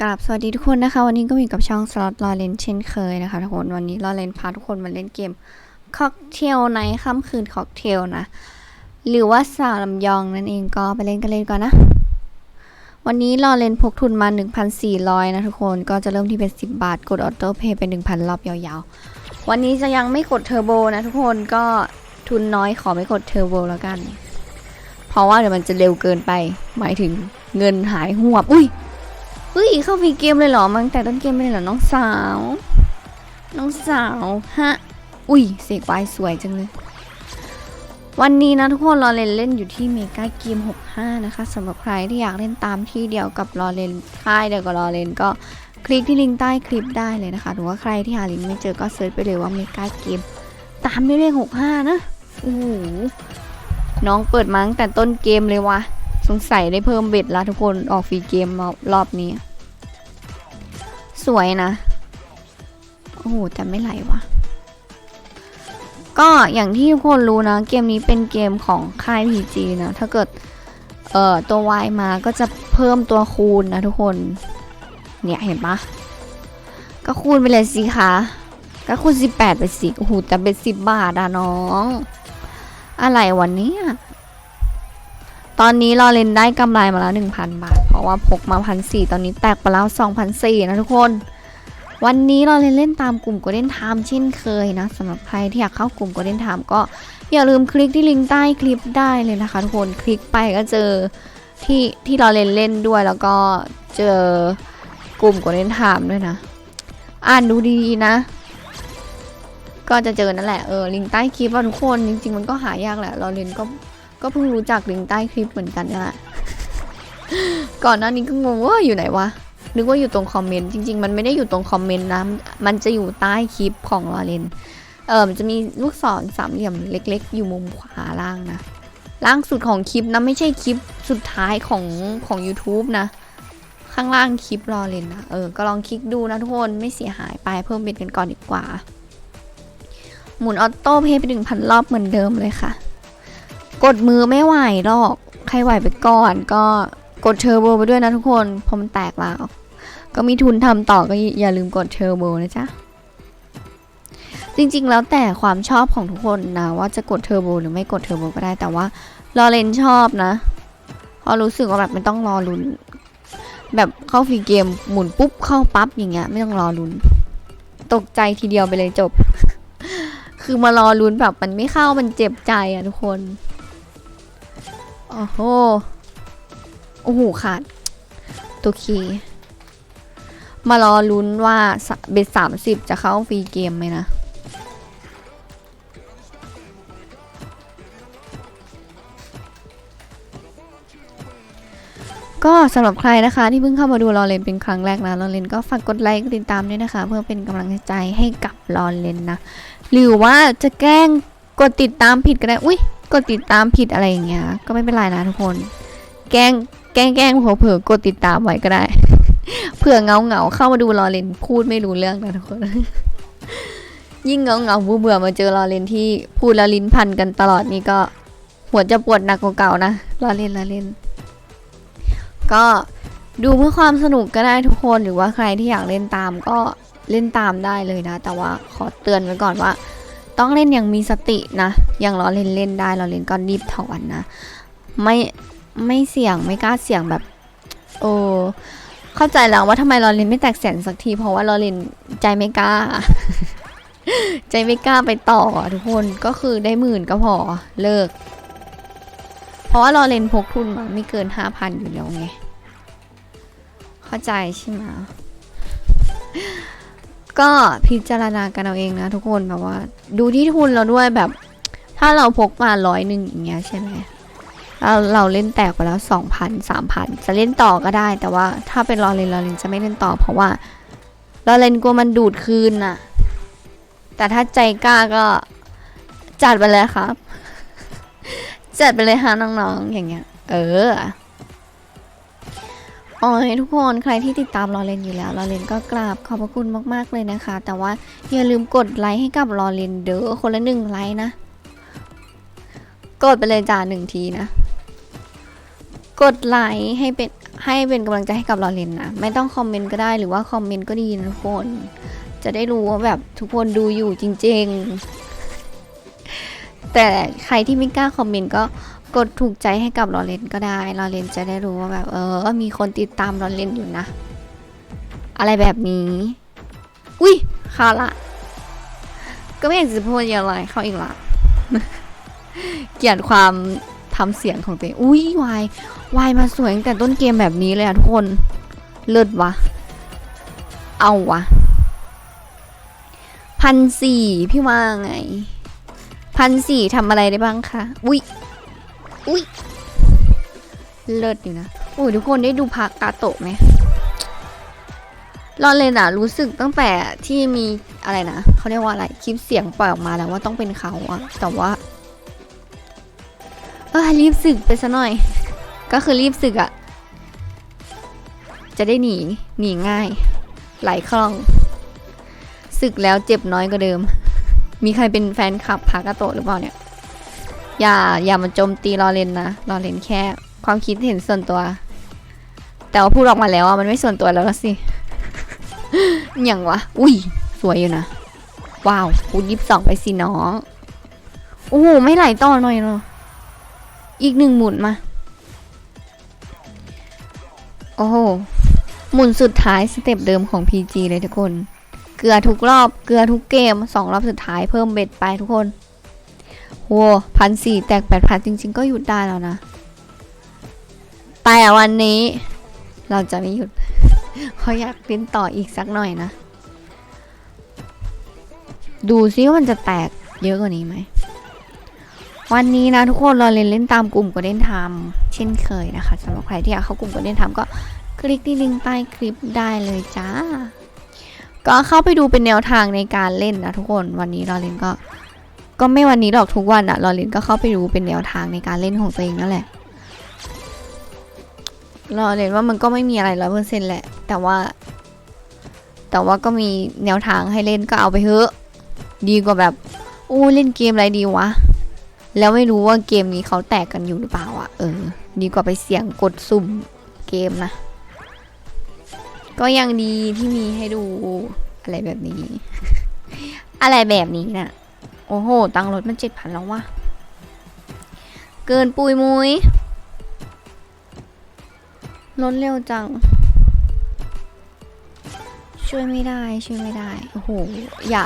กราบสวัสดีทุกคนนะคะ วันนี้ก็อยู่กับช่องสล็อตลอเลนเช่นเคยนะคะทุกคนวันนี้ลอเลนพาทุกคนมาเล่นเกมค็อกเทลในค่ำคืนค็อกเทลนะ หรือว่าสาวลำยองนั่นเองก็ไปเล่นกันเลยก่อนนะ วันนี้ลอเลนพกทุนมา 1,400 นะทุกคนก็จะเริ่มที่เป็น 10 บาท กดออโต้เพย์เป็น 1,000 รอบยาวๆ วันนี้จะยังไม่กดเทอร์โบนะทุกคนก็ทุนน้อยขอไม่กดเทอร์โบแล้วกัน เพราะว่าเดี๋ยวมันจะเร็วเกินไป หมายถึงเงินหายหวบอุ้ย เฮ้ยเข้าฟรีเกมเลยเหรอมั้งแต่ต้นเกมไม่เลยเหรอน้องสาว น้องสาวฮะ อุ้ยเสกวายสวยจังเลย วันนี้นะทุกคนรอเลนเล่นอยู่ที่เมกาเกม 65 นะคะสำหรับใครที่อยากเล่นตามที่เดียวกับรอเลนค่ายเดียวกับรอเลนก็คลิกที่ลิงก์ใต้คลิปได้เลยนะคะ หรือว่าใครที่หาลิงก์ไม่เจอก็เซิร์ชไปเลยว่าเมกาเกม ตามด้วยเลข65 นะโอ้โหน้องเปิดมาตั้งแต่ต้นเกมเลยว่ะ สงสัยได้เพิ่มเบ็ดละทุกคนออกฟรีเกมมารอบนี้ สวยนะ โอ้โห แต่ไม่ไหลวะก็อย่างที่ทุกคนรู้นะ เกมนี้เป็นเกมของค่าย PG นะ ถ้าเกิด เอ่อ ตัว Y มาก็จะเพิ่มตัวคูณนะทุกคน เนี่ยเห็นปะก็คูณไปเลยสิคะก็คูณ 18 ไปสิโอ้โหแต่เป็น10 บาทอะน้อง อะไรวันนี้ ตอนนี้เราเล่นได้กำไรมาแล้ว 1,000 บาท เพราะว่าพกมาพันสตอนนี้แตกไปแล้ว2,004นะทุกคน วันนี้เราเล่นเล่นตามกลุ่ม Golden Time เช่นเคยนะสำหรับใครที่อยากเข้ากลุ่ม Golden Time ก็อย่าลืมคลิกที่ลิงก์ใต้คลิปได้เลยนะคะทุกคนคลิกไปก็เจอที่ที่เราเล่นเล่นด้วยแล้วก็เจอกลุ่ม Golden Time ด้วยนะ อ่านดูดีๆนะก็จะเจอนั่นแหละเออลิงก์ใต้คลิปว่าทุกคนจริงๆมันก็หายากแหละเราเล่นก็ ก็เพิ่งรู้จักลิงใต้คลิปเหมือนกันนี่แหละก่อนหน้านี้ก็งงว่าอยู่ไหนวะ นึกว่าอยู่ตรงคอมเมนต์จริง ๆ มันไม่ได้อยู่ตรงคอมเมนต์นะ มันจะอยู่ใต้คลิปของลอเรนเออมันจะมีลูกศรสามเหลี่ยมเล็ก ๆ อยู่มุมขวาล่างนะล่างสุดของคลิปนะไม่ใช่คลิปสุดท้ายของของ YouTube นะ ข้างล่างคลิปรอเลนนะเออก็ลองคลิกดูนะทุกคนไม่เสียหายไปเพิ่มเบ็ดกันก่อนดีกว่า หมุนออโต้เพย์ไปถึงพันรอบเหมือนเดิมเลยค่ะ กดมือไม่ไหวหรอก ใครไหวไปก่อนก็กดเทอร์โบไปด้วยนะทุกคนเพราะมันแตกแล้ว ก็มีทุนทำต่อก็อย่าลืมกดเทอร์โบนะจ๊ะ จริงๆแล้วแต่ความชอบของทุกคนนะ ว่าจะกดเทอร์โบหรือไม่กดเทอร์โบก็ได้แต่ว่าลอเรนชอบนะเพราะรู้สึกว่าแบบไม่ต้องรอลุ้น แบบเข้าฟรีเกมหมุนปุ๊บเข้าปั๊บอย่างเงี้ยไม่ต้องรอลุ้น ตกใจทีเดียวไปเลยจบ คือมารอลุ้นแบบมันไม่เข้ามันเจ็บใจอะทุกคน โอ้โห โอ้โหขาดตัวคีมารอลุ้นว่าเบ็ดสามสิบจะเข้าฟรีเกมไหมนะ ก็สำหรับใครนะคะที่เพิ่งเข้ามาดูรอเลนเป็นครั้งแรกนะรอเลนก็ฝากกดไลค์กดติดตามด้วยนะคะ เพื่อเป็นกำลังใจให้กับรอเลนนะ หรือว่าจะแกล้งกดติดตามผิดก็ได้ อุ้ย กดติดตามผิดอะไรอย่างเงี้ย ก็ไม่เป็นไรนะทุกคน แกล้งแกล้งแกล้งเผลอเผลอกดติดตามไว้ก็ได้ เผื่อเงาเงาเข้ามาดูรอเลนพูดไม่รู้เรื่องนะทุกคน ยิ่งเงาเงาเบื่อมาเจอรอเลนที่พูดแล้วลิ้นพันกันตลอดนี่ก็หัวจะปวดหนักกว่าเก่านะรอเล่นรอเล่นก็ดูเพื่อความสนุกก็ได้ทุกคนหรือว่าใครที่อยากเล่นตามก็เล่นตามได้เลยนะ แต่ว่าขอเตือนไว้ก่อนว่า ต้องเล่นอย่างมีสตินะ อย่างเราเล่นเล่นได้เราเล่นก็รีบถอนนะ ไม่ไม่เสี่ยงไม่กล้าเสี่ยงแบบ โอ้เข้าใจแล้วว่าทำไมเราเล่นไม่แตกแสนสักที เพราะว่าเราเล่นใจไม่กล้า ใจไม่กล้าไปต่อทุกคนก็คือได้หมื่นก็พอเลิก เพราะว่าเราเล่นพกทุนมาไม่เกินห้าพันอยู่แล้วไง เข้าใจใช่ไหม ก็พิจารณากันเอาเองนะทุกคนแบบว่า ดูที่ทุนเราด้วยแบบ ถ้าเราพกมาร้อยหนึ่งอย่างเงี้ยใช่ไหมเราเราเล่นแตกไปแล้วสองพันสามพันจะเล่นต่อก็ได้ แต่ว่าถ้าเป็นรอเลนรอเลนจะไม่เล่นต่อ เพราะว่าราเล่นกลัวมันดูดคืนน่ะ แต่ถ้าใจกล้าก็จัดไปเลยครับ จัดไปเลยฮะน้องๆอย่างเงี้ย เออ โอ้ยทุกคนใครที่ติดตามรอเลนอยู่แล้วรอเลนก็กราบขอบพระคุณมากๆเลยนะคะ แต่ว่าอย่าลืมกดไลค์ให้กับรอเลนเด้อคนละหนึ่งไลค์นะ กดไปเลยจ้าหนึ่งทีนะ กดไลค์ให้เป็นให้เป็นกำลังใจให้กับเราเลนนะไม่ต้องคอมเมนต์ก็ได้หรือว่าคอมเมนต์ก็ดีนะทุกคน จะได้รู้ว่าแบบทุกคนดูอยู่จริง ๆ แต่ใครที่ไม่กล้าคอมเมนต์ก็ กดถูกใจให้กับลอเรนก็ได้ลอเรนจะได้รู้ว่าแบบ เออ มีคนติดตามลอเรนอยู่นะ อะไรแบบนี้ อุ้ยเข้าละ ก็ไม่อยากจะพูดอะไรเข้าอีกละเกลียดความทำเสียงของตัวเองอุ้ยวายวายมาสวยตั้งแต่ต้นเกมแบบนี้เลยอะทุกคน เลิศวะ เอาวะพันสี่พี่ว่าไงพันสี่ทำอะไรได้บ้างคะ อุ้ย อุ้ยเลิศอยู่นะโอ้ยทุกคนได้ดูพักกาโตะไหมรอนเลยนะรู้สึกตั้งแต่ที่มีอะไรนะเขาเรียกว่าอะไรคลิปเสียงปล่อยออกมาแล้วว่าต้องเป็นเขาอะแต่ว่าเออรีบสึกไปซะหน่อย ก็คือรีบสึกอะจะได้หนีหนีง่าย ไหลคล่องสึกแล้วเจ็บน้อยกว่าเดิม มีใครเป็นแฟนคลับพากาโตะหรือเปล่าเนี่ย อย่าอย่ามาโจมตีรอเลนนะรอเลนแค่ ความคิดเห็นส่วนตัว แต่ว่าพูดออกมาแล้วอะมันไม่ส่วนตัวแล้วละสิอย่างวะ อุ้ย สวยอยู่นะ ว้าวคูณยิบสองไปสิน้องโอ้โหไม่ไหลต่อหน่อยเนาะอีกหนึ่งหมุนมา โอ้โห หมุนสุดท้ายสเต็ปเดิมของ PG เลยทุกคน เกลือทุกรอบ เกลือทุกเกมสองรอบสุดท้ายเพิ่มเบ็ดไปทุกคน โว้พันสี่แตกแปดพันจริง ๆ ก็หยุดได้แล้วนะ แต่วันนี้ เราจะไม่หยุดเขาอยากเล่นต่ออีกสักหน่อยนะ ดูซิว่ามันจะแตกเยอะกว่านี้ไหม วันนี้นะทุกคนเราเล่นเล่นตามกลุ่มก็เล่นทำเช่นเคยนะคะสำหรับใครที่อยากเข้ากลุ่มก็เล่นทำก็คลิกที่ลิงก์ใต้คลิปได้เลยจ้า ก็เข้าไปดูเป็นแนวทางในการเล่นนะทุกคน วันนี้เราเล่นก็ ก็ไม่วันนี้หรอกทุกวันอะเราเล่นก็เข้าไปดูเป็นแนวทางในการเล่นของตัวเองนั่นแหละเราเล่นว่ามันก็ไม่มีอะไรร้อยเปอร์เซ็นต์แหละ แต่ว่า แต่ว่าก็มีแนวทางให้เล่นก็เอาไปเถอะดีกว่าแบบโอ้เล่นเกมอะไรดีวะ แล้วไม่รู้ว่าเกมนี้เขาแตกกันอยู่หรือเปล่าอะเออ ดีกว่าไปเสี่ยงกดสุ่มเกมนะ ก็ยังดีที่มีให้ดูอะไรแบบนี้ อะไรแบบนี้น่ะ โอ้โห ตังรถมันเจ็ดพันแล้ววะ เกินปุยมุยรถเร็วจัง ช่วยไม่ได้ ช่วยไม่ได้ โอ้โห อย่า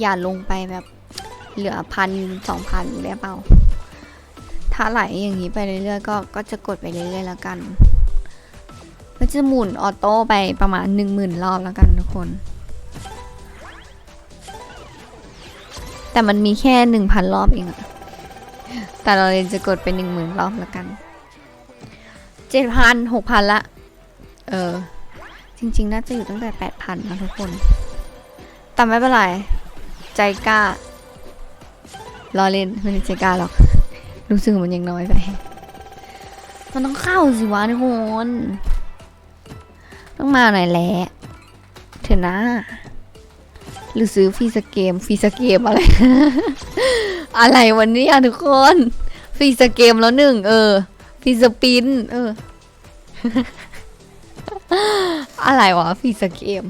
อย่าลงไปแบบ เหลือพันสองพันได้เปล่า ถ้าไหลอย่างนี้ไปเรื่อยๆก็ ก็จะกดไปเรื่อยๆแล้วกันก็จะหมุนออโต้ไปประมาณหนึ่งหมื่นรอบแล้วกันทุกคน แต่มันมีแค่หนึ่งพันรอบเองอะแต่เราเลยจะกดไปหนึ่งหมื่นรอบแล้วกันเจ็ดพันหกพันละ เออ จริง ๆ น่าจะอยู่ตั้งแต่แปดพันนะทุกคน แต่ไม่เป็นไร ใจกล้ารอเล่นไม่ได้ใจกล้าหรอก รู้สึกมันยังน้อยไป มันต้องเข้าสิวะทุกคน ต้องมาหน่อยแหละเถอะนะ หรือซื้อฟรีสเกมฟรีสเกมอะไร อะไรวันนี้อะทุกคนฟรีสเกมแล้วหนึ่งเออฟรีสปินเออ อะไรวะฟรีสเกม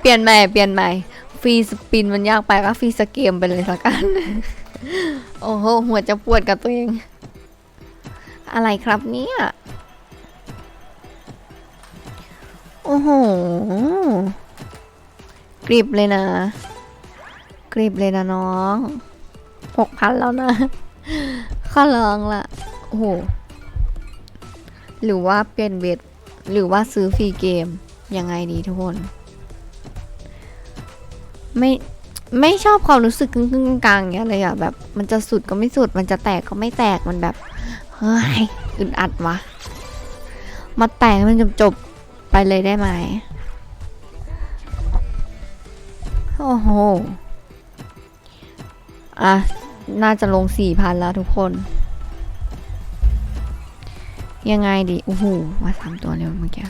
เปลี่ยนใหม่เปลี่ยนใหม่ฟรีสปินมันยากไปก็ฟรีสเกมไปเลยละกันโอ้โหหัวจะปวดกับตัวเอง อะไรครับเนี่ยโอ้โห กริบเลยนะ กริบเลยนะน้องหกพันแล้วนะข้อลองละโอ้โหหรือว่าเปลี่ยนเวทหรือว่าซื้อฟรีเกม ยังไงดีทุกคน ไม่ไม่ชอบความรู้สึกครึ่งกลางๆอย่างเงี้ยเลยอะแบบ มันจะสุดก็ไม่สุด มันจะแตกก็ไม่แตกมันแบบเฮ้ยอึดอัดวะมาแตกมันจบจบๆไปเลยได้ไหม โอ้โห อะ น่าจะลงสี่พันแล้วทุกคน ยังไงดี โอ้โห มาสามตัวเร็วเมื่อกี้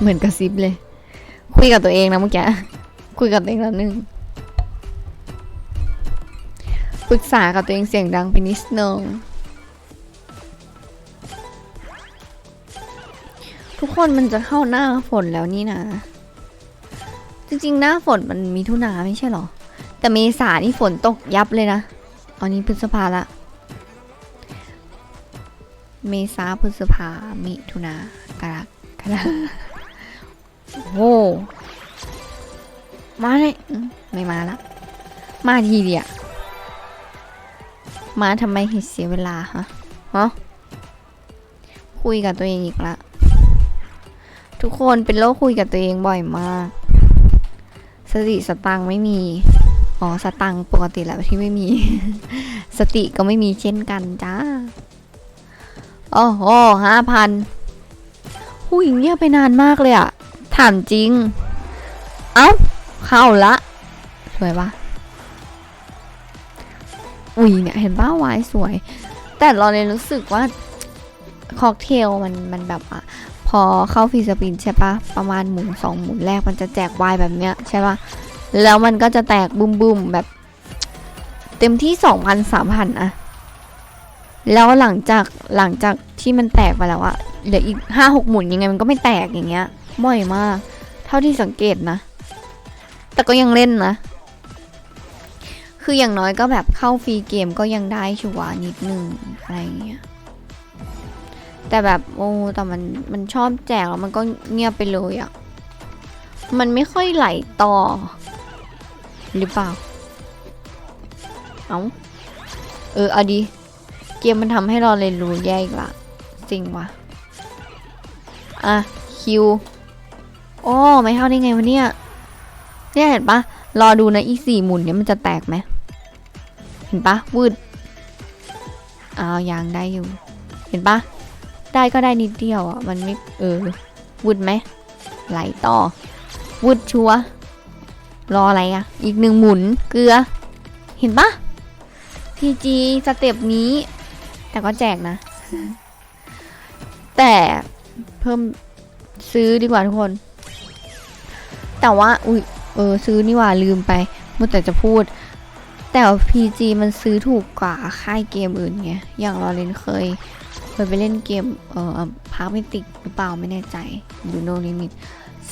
เหมือนกระซิบเลย คุยกับตัวเองนะเมื่อกี้ คุยกับตัวเองแล้วนึงปรึกษากับตัวเองเสียงดังไปนิดนึงทุกคนมันจะเข้าหน้าฝนแล้วนี่นะ จริงๆ หน้าฝนมันมีทุนาไม่ใช่หรอ แต่เมษานี่ฝนตกยับเลยนะอันนี้พฤษภาละ เมษาพฤษภามิถุนากรกฎาโอ้มาเลยอืมไม่มาละ มาทีเดียวมาทำไมเห็นเสียเวลาฮะฮะคุยกับตัวเองอีกละ ทุกคนเป็นโรคคุยกับตัวเองบ่อยมาก สติสตังไม่มี อ๋อ สตังปกติแหล้วที่ไม่มี สติก็ไม่มีเช่นกันจ้าโอ้โหห้าพันผู้หญิงเงียบไปนานมากเลยอะถามจริง เอ้า เข้าละ สวยปะอุ้ยเนี่ย เห็นป้าวายสวย แต่เราเลยรู้สึกว่า ค็อกเทลมันมันแบบว่าพอเข้าฟีสปินใช่ปะประมาณหมุนสองหมุนแรกมันจะแจกวายแบบเนี้ยใช่ปะแล้วมันก็จะแตกบุมบุมๆแบบ เต็มที่สองพันสามพันอะแล้วหลังจากหลังจากที่มันแตกไปแล้วอะเหลืออีกห้าหกหมุนยังไงมันก็ไม่แตกอย่างเงี้ยบ่อยมาก เท่าที่สังเกตนะ แต่ก็ยังเล่นนะ คืออย่างน้อยก็แบบเข้าฟรีเกมก็ยังได้ชัวร์นิดนึงอะไรอย่างเงี้ย แต่แบบโอ้แต่มันมันชอบแจกแล้วมันก็เงียบไปเลยอะ่ะ มันไม่ค่อยไหลต่อ หรือเปล่า เอาเออเอาดี เกมมันทำให้เราเรียนรู้แย่อีกละจริงวะอะคิวโอ้ไม่เท่าได้ไงวะเนี่ยเนี่ยเห็นปะรอดูนะอีสี่หมุนเนี่ยมันจะแตกไหมเห็นปะวืดอ้าวยางได้อยู่ เห็นปะ ได้ก็ได้นิดเดียวอะ มันไม่เออวุดไหมไหลต่อวุดชัวรออะไรอะ อีกหนึ่งหมุนเกลือ เห็นปะ PG สเต็ปนี้ แต่ก็แจกนะ แต่เพิ่มซื้อดีกว่าทุกคน แต่ว่า อุ้ยเออ ซื้อนี่ว่าลืมไปมัวแต่จะพูด แต่ว่า PG มันซื้อถูกกว่าค่ายเกมอื่นไงอย่างเราเล่นเคย เคยไปเล่นเกมเอ่อพาร์คเมติกหรือเปล่าไม่แน่ใจดูโนลิมิต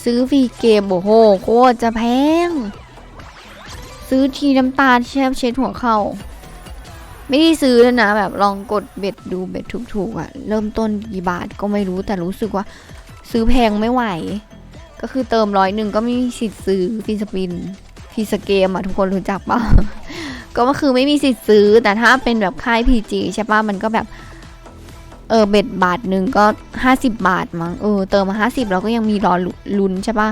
ซื้อฟรีเกมโอ้โหโคตรจะแพง ซื้อทีน้ำตาแชบเช็ดหัวเข้า ไม่ได้ซื้อแล้วนะ แบบลองกดเบ็ดดูเบ็ดถูกๆอะ่ะ เริ่มต้นกี่บาทก็ไม่รู้แต่รู้สึกว่า ซื้อแพงไม่ไหว ก็คือเติมร้อยหนึ่งก็ไม่มีสิทธิ์ซื้อฟรีสปินฟรีสเกมอะทุกคนรู้จักปะก็คือไม่มีสิทธิ์ซื้อแต่ถ้าเป็นแบบค่าย PG ใช่ปะมันก็แบบ เออเบ็ดบาทหนึ่งก็ห้าสิบบาทมั้งเออเติมมาห้าสิบเราก็ยังมีรอลุ้นใช่ปะ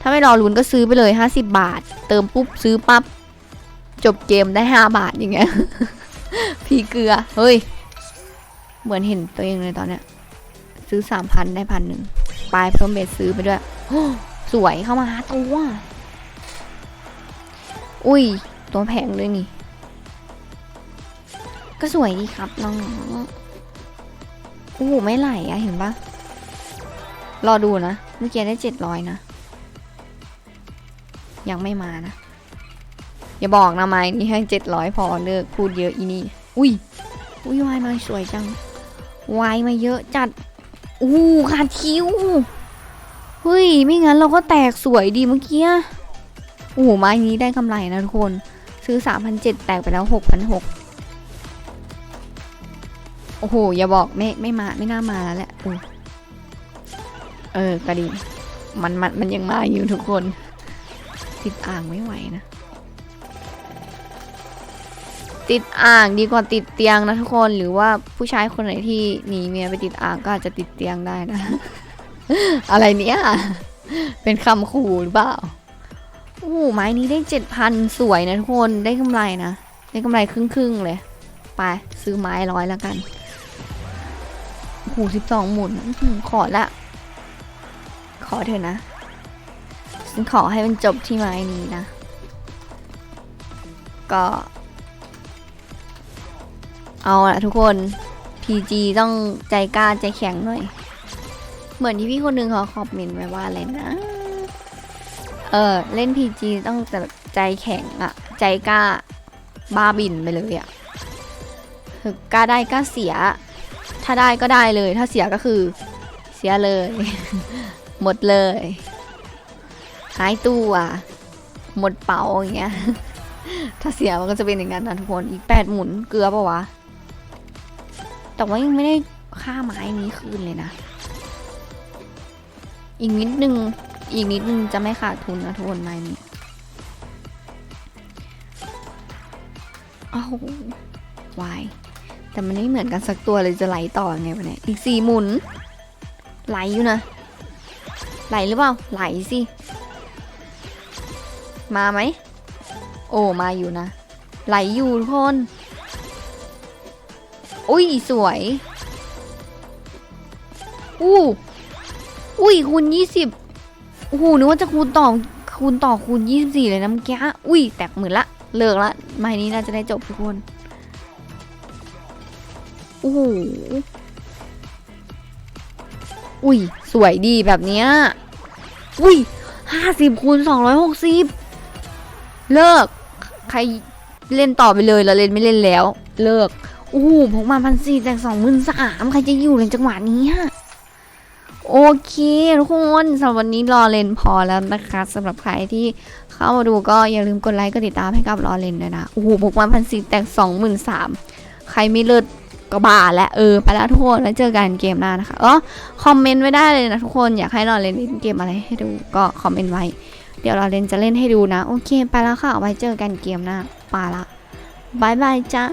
ถ้าไม่รอลุ้นก็ซื้อไปเลยห้าสิบบาท เติมปุ๊บซื้อปั๊บจบเกมได้ห้าบาทอย่างเงี้ยพีเกลือเฮ้ย เหมือนเห็นตัวเองเลยตอนเนี้ยซื้อสามพันได้พันหนึ่งปลายเพิ่มเบ็ดซื้อไปด้วยสวยเข้ามาหาตัวอุ้ย ตัวแพงเลยนี่ ก็สวยดีครับน้องๆ โอ้โหไม่ไหลอะเห็นปะรอดูนะ เมื่อกี้ได้เจ็ดร้อยนะ ยังไม่มานะ อย่าบอกนะไม้นี่ให้เจ็ดร้อยพอเลิกพูดเยอะอีนี่ อุ้ย อุ้ยวายมาสวยจัง วายมาเยอะจัด อู้ขาดคิ้ว เฮ้ย ไม่งั้นเราก็แตกสวยดีเมื่อกี้ โอ้โหไม้นี้ได้กำไรนะทุกคน ซื้อสามพันเจ็ดแตกไปแล้วหกพันหก โอ้โห อย่าบอกไม่ไม่มาไม่น่ามาแล้วแหละเออเออก็ดี มันมันมันยังมาอยู่ทุกคน ติดอ่างไม่ไหวนะ ติดอ่างดีกว่าติดเตียงนะทุกคนหรือว่าผู้ชายคนไหนที่หนีเมียไปติดอ่างก็อาจจะติดเตียงได้นะ อะไรเนี้ยเป็นคำขู่หรือเปล่าโอ้โหไม้นี้ได้เจ็ดพันสวยนะทุกคนได้กำไรนะ ได้กำไรครึ่งๆเลย ไปซื้อไม้ร้อยแล้วกัน หสิบสองหมุน ขอละ ขอเถอะนะ ฉันขอให้มันจบที่ไม้นี้นะ ก็ เอาละทุกคน PG ต้องใจกล้าใจแข็งหน่อย เหมือนที่พี่คนหนึงเขาคอมเมนต์ไว้ว่าอะไรนะ เออ เล่น PG ต้องแบบใจแข็งอะใจกล้าบ้าบินไปเลยอะคือกล้าได้กล้าเสีย ถ้าได้ก็ได้เลย ถ้าเสียก็คือ เสียเลย หมดเลยหายตัว หมดเป๋าอย่างเงี้ย ถ้าเสียมันก็จะเป็นอย่างนั้นนะทุกคน อีกแปดหมุนเกลือปะวะ แต่ว่ายังไม่ได้ค่าไม้นี้คืนเลยนะ อีกนิดนึง อีกนิดนึงจะไม่ขาดทุนนะทุกคนไม้นี้อ้าววาย แต่มันไม่เหมือนกันสักตัวเลยจะไหลต่อยังไงวะเนี่ยอีกสี่หมุน ไหลอยู่นะ ไหลหรือเปล่า ไหลสิ มาไหม โอ้มาอยู่นะ ไหลอยู่ทุกคนอุ้ยสวยอู้อุ้ยคูณยี่สิบโอ้โหนึกว่าจะคูณต่อคูณต่อคูณยี่สิบสี่เลยนะเมื่อกี้อุ้ยแตกหมื่นละ เลิกละไม้นี้น่าจะได้จบทุกคน โอ้โหอุ้ย สวยดีแบบเนี้ย อุ้ยห้าสิบคูณสองร้อยหกสิบเลิก ใครเล่นต่อไปเลยเราเล่นไม่เล่นแล้ว เลิกโอ้โหผมมาพันสี่แต่สองหมื่นสามใครจะอยู่ในจังหวะนี้อะโอเคทุกคนสำหรับวันนี้รอเล่นพอแล้วนะคะสำหรับใครที่เข้ามาดูก็อย่าลืมกดไลค์กดติดตามให้กับรอเล่นด้วยนะโอ้โหผมมาพันสี่แต่สองหมื่นสามใครไม่เลิศ ก็บ้าและเออไปแล้วทุกคนแล้วเจอกันเกมหน้านะคะอ๋อคอมเมนต์ไว้ได้เลยนะทุกคนอยากให้เราเล่นเกมอะไรให้ดูก็คอมเมนต์ไว้ เดี๋ยวเราเล่นจะเล่นให้ดูนะ โอเค ไปแล้วค่ะไว้เจอกันเกมหน้าไปละบายบายจ้า